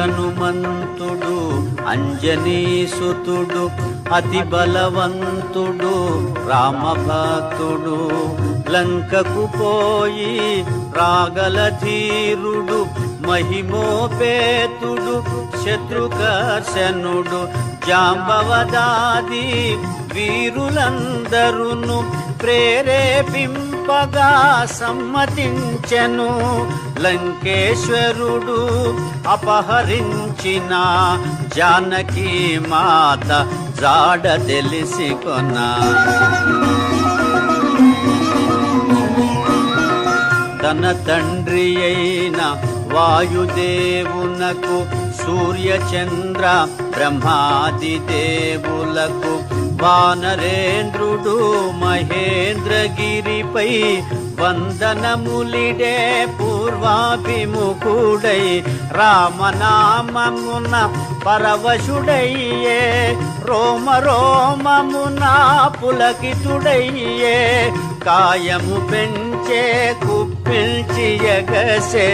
హనుమంతుడు అంజనీసుతుడు అతి బలవంతుడు రామభక్తుడు. లంకకు పోయి రాగల ధీరుడు మహిమోపేతుడు శత్రుకర్షణుడు జాంబవదాది వీరులందరును ప్రేరేపింపగా సమ్మతించెను. లంకేశ్వరుడు అపహరించిన జానకి మాత జాడ తెలిసి కొనా తన తండ్రి అయిన వాయుదేవునకు సూర్యచంద్ర బ్రహ్మాది దేవులకు వానరేంద్రుడు మహేంద్రగిరిపై వందనములిడే పూర్వాభిముఖుడై రామనామమున పరవశుడయ్యే రోమ రోమమున పులకితుడయ్యే కాయము పెంచే కుప్పిల్చి ఎగసే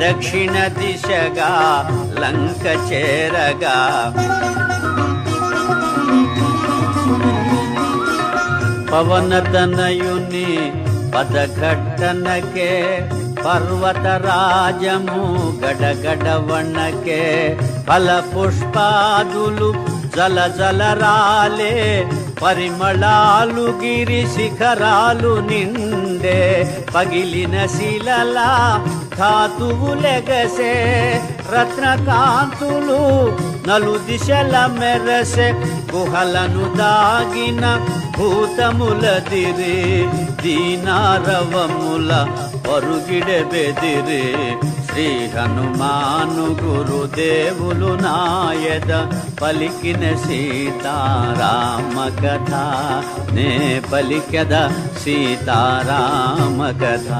దక్షిణ దిశగా లంక చేరగా. పవనతనయుని పదఘట్టనకే పర్వతరాజము గడగడవణకే ఫల పుష్పాదులు జల జల రాలే పరిమళాలు గిరి శిఖరాలు నిండే పగిలిన శిలలా ధాతువులెగసే రత్నకాంతులు నలు దిశల మెరసె గుహలను దాగిన భూతముల దిరి దీనారవముల పరుగిడెబెదిరే శ్రీ హనుమాను గురుదేవులు నాయద పలికిన సీతారామ కథ నే పలికద సీతారామ కథ